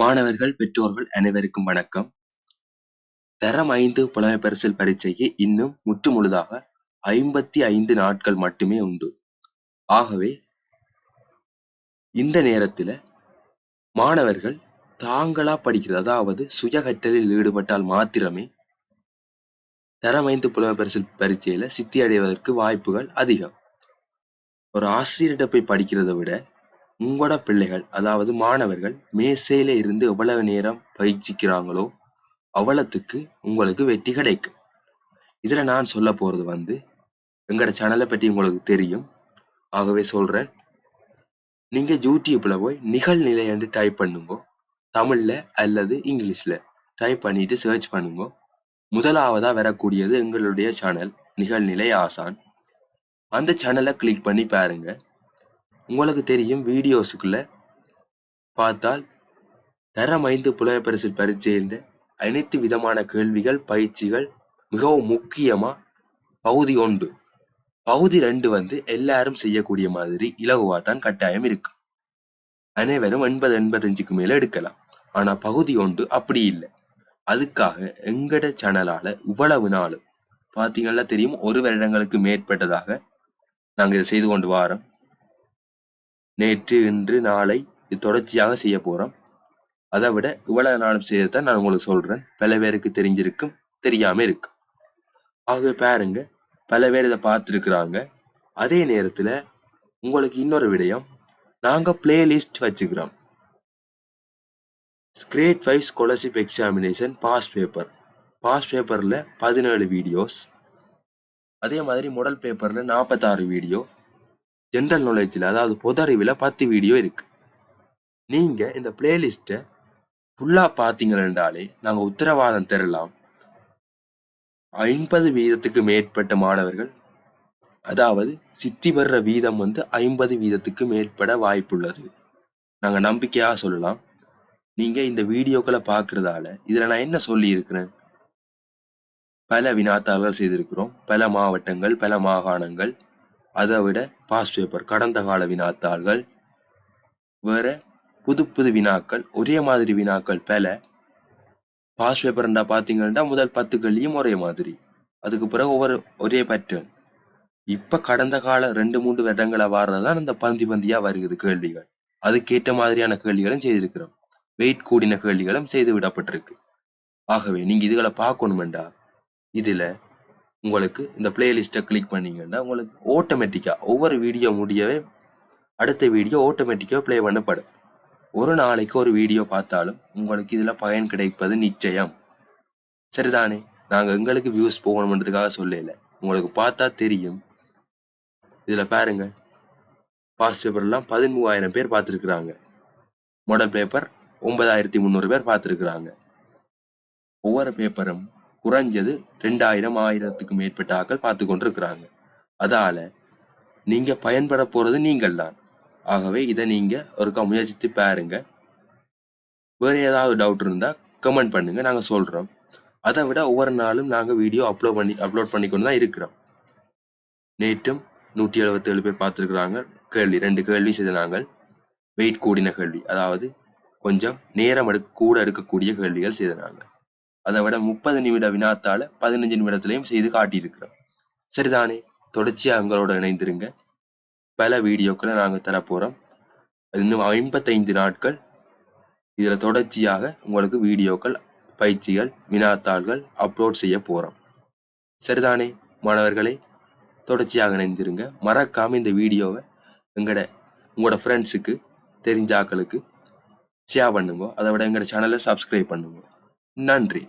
மாணவர்கள், பெற்றோர்கள் அனைவருக்கும் வணக்கம். தரம் ஐந்து புலமைப்பரிசில் பரீட்சைக்கு இன்னும் முற்றுமுழுதாக ஐம்பத்தி ஐந்து நாட்கள் மட்டுமே உண்டு. ஆகவே, இந்த நேரத்தில் மாணவர்கள் தாங்களா படிக்கிறது அதாவது சுய கற்றலில் ஈடுபட்டால் மாத்திரமே தரம் ஐந்து புலமைப்பரிசில் பரீட்சையில் சித்தி அடைவதற்கு வாய்ப்புகள் அதிகம். ஒரு ஆசிரியர்கிட்ட போய் படிக்கிறதை விட உங்களோட பிள்ளைகள் அதாவது மாணவர்கள் மேசையில இருந்து எவ்வளவு நேரம் பயிற்சிக்கிறாங்களோ அவ்வளத்துக்கு உங்களுக்கு வெற்றி கிடைக்கும். இதில் நான் சொல்ல போகிறது வந்து எங்களோட சேனலை பற்றி உங்களுக்கு தெரியும். ஆகவே சொல்கிறேன் நீங்கள் யூடியூப்பில் போய் நிகழ்நிலை என்று டைப் பண்ணுங்க. தமிழில் அல்லது இங்கிலீஷில் டைப் பண்ணிட்டு சர்ச் பண்ணுங்க. முதலாவதாக வரக்கூடியது எங்களுடைய சேனல் நிகழ்நிலை ஆசான். அந்த சேனலை கிளிக் பண்ணி பாருங்கள் உங்களுக்கு தெரியும் வீடியோஸுக்குள்ள பார்த்தால் தரம் ஐந்து புலமைப்பரிசில் பரீட்சையின் அனைத்து விதமான கேள்விகள், பயிற்சிகள் மிகவும் முக்கியமாக பகுதி ஒன்று. பகுதி ரெண்டு வந்து எல்லாரும் செய்யக்கூடிய மாதிரி இலகுவாக தான் கட்டாயம் இருக்கும். அனைவரும் எண்பது எண்பத்தஞ்சுக்கு மேலே எடுக்கலாம். ஆனால் பகுதி ஒன்று அப்படி இல்லை. அதுக்காக எங்கட சேனலால இவ்வளவு நாளும் பார்த்தீங்கன்னா தெரியும் ஒரு வருடங்களுக்கு மேற்பட்டதாக நாங்கள் இதை செய்து கொண்டு வாரோம். நேற்று, இன்று, நாளை இது தொடர்ச்சியாக செய்ய போகிறோம் அதை விட இவ்வளவு நாளும் செய்யத்தான் நான் உங்களுக்கு சொல்கிறேன் பல பேருக்கு தெரிஞ்சிருக்கும், தெரியாமல் இருக்கும். ஆகவே பாருங்க, பல பேர் இதை பார்த்துருக்குறாங்க. அதே நேரத்தில் உங்களுக்கு இன்னொரு விடயம், நாங்கள் பிளேலிஸ்ட் வச்சுக்கிறோம். Grade five scholarship examination past paper past பேப்பரில் பதினேழு வீடியோஸ் அதே மாதிரி மாடல் பேப்பரில் நாற்பத்தாறு வீடியோ ஜென்ரல் நாலேஜில் அதாவது பொது அறிவில் பத்து வீடியோ இருக்குது நீங்கள் இந்த பிளேலிஸ்ட்டை ஃபுல்லாக பார்த்தீங்கன்னாலே நாங்கள் உத்தரவாதம் தரலாம். ஐம்பது வீதத்துக்கு மேற்பட்ட மாணவர்கள் அதாவது சித்தி வர்ற வீதம் வந்து ஐம்பது வீதத்துக்கு மேற்பட வாய்ப்புள்ளது. நாங்கள் நம்பிக்கையாக சொல்லலாம். நீங்கள் இந்த வீடியோக்களை பார்க்குறதால இதில் நான் என்ன சொல்லியிருக்கிறேன்? பல வினாத்தாள்கள் செய்திருக்கிறோம். பல மாவட்டங்கள் பல மாகாணங்கள் அதை விட பாஸ்ட் பேப்பர் கடந்த கால வினாத்தாள்கள் வேற புது புது வினாக்கள் ஒரே மாதிரி வினாக்கள் பல. பாஸ்ட் பேப்பர்ண்டா பார்த்தீங்கன்னா முதல் பத்து கல்லியும் ஒரே மாதிரி. அதுக்கு பிறகு ஒவ்வொரு ஒரே பேட்டர்ன் இப்ப கடந்த கால ரெண்டு மூன்று வருடங்களா தான் இந்த பந்தி பந்தியா வருகிறது கேள்விகள். அதுக்கேற்ற மாதிரியான கேள்விகளும் செய்திருக்கிறோம். வெயிட் கூடின கேள்விகளும் செய்து விடப்பட்டிருக்கு. ஆகவே நீங்க இதுகளை பார்க்கணுமெண்டா? இதுல உங்களுக்கு இந்த பிளேலிஸ்ட்டை கிளிக் பண்ணிங்கன்னா உங்களுக்கு ஆட்டோமேட்டிக்காக ஒவ்வொரு வீடியோ முடியவே அடுத்த வீடியோ ஆட்டோமேட்டிக்காக ப்ளே பண்ணப்படும். ஒரு நாளைக்கு ஒரு வீடியோ பார்த்தாலும் உங்களுக்கு இதில் பயன் கிடைப்பது நிச்சயம். சரிதானே? நாங்கள் எங்களுக்கு வியூஸ் போகணுன்றதுக்காக சொல்லல. உங்களுக்கு பார்த்தா தெரியும். இதில் பாருங்க. பாஸ்ட் பேப்பர்லாம் பதிமூவாயிரம் பேர் பார்த்துருக்குறாங்க. மாடல் பேப்பர் ஒன்பதாயிரத்தி முந்நூறு பேர் பார்த்துருக்குறாங்க. ஒவ்வொரு பேப்பரும் குறைஞ்சது ரெண்டாயிரம் ஆயிரத்துக்கு மேற்பட்ட ஆக்கள் பார்த்து கொண்டிருக்கிறாங்க. அதால நீங்க பயன்பட போறது நீங்கள் தான். ஆகவே இதை நீங்க ஒருக்கா முயற்சித்து பாருங்க. வேற ஏதாவது டவுட் இருந்தா கமெண்ட் பண்ணுங்க நாங்க சொல்றோம். அதை விட ஒவ்வொரு நாளும் நாங்க வீடியோ அப்லோட் பண்ணி அப்லோட் பண்ணிக்கொண்டு தான் இருக்கிறோம். நேற்றும் நூற்றி எழுபத்தேழு பேர் பார்த்துருக்குறாங்க. கேள்வி ரெண்டு கேள்வி செய்த நாங்கள். வெயிட் கூடின கேள்வி அதாவது கொஞ்சம் நேரம் எடுக்க கூட எடுக்கக்கூடிய கேள்விகள் செய்தாங்க அதை விட முப்பது நிமிட வினாத்தால பதினஞ்சு நிமிடத்திலையும் செய்து காட்டியிருக்கிறோம். சரிதானே? தொடர்ச்சியாக எங்களோட இணைந்திருங்க. பல வீடியோக்களை நாங்கள் தரப்போகிறோம் இன்னும் ஐம்பத்தைந்து நாட்கள். இதில் தொடர்ச்சியாக உங்களுக்கு வீடியோக்கள் பயிற்சிகள் வினாத்தாள்கள் அப்லோட் செய்ய போகிறோம் சரிதானே? மாணவர்களே தொடர்ச்சியாக இணைந்திருங்க. மறக்காமல் இந்த வீடியோவை எங்களோட உங்களோட ஃப்ரெண்ட்ஸுக்கு தெரிஞ்ச ஆக்களுக்கு ஷேர் பண்ணுங்க. அதை விட எங்களோட சேனலை சப்ஸ்கிரைப் பண்ணுங்க. நன்றி.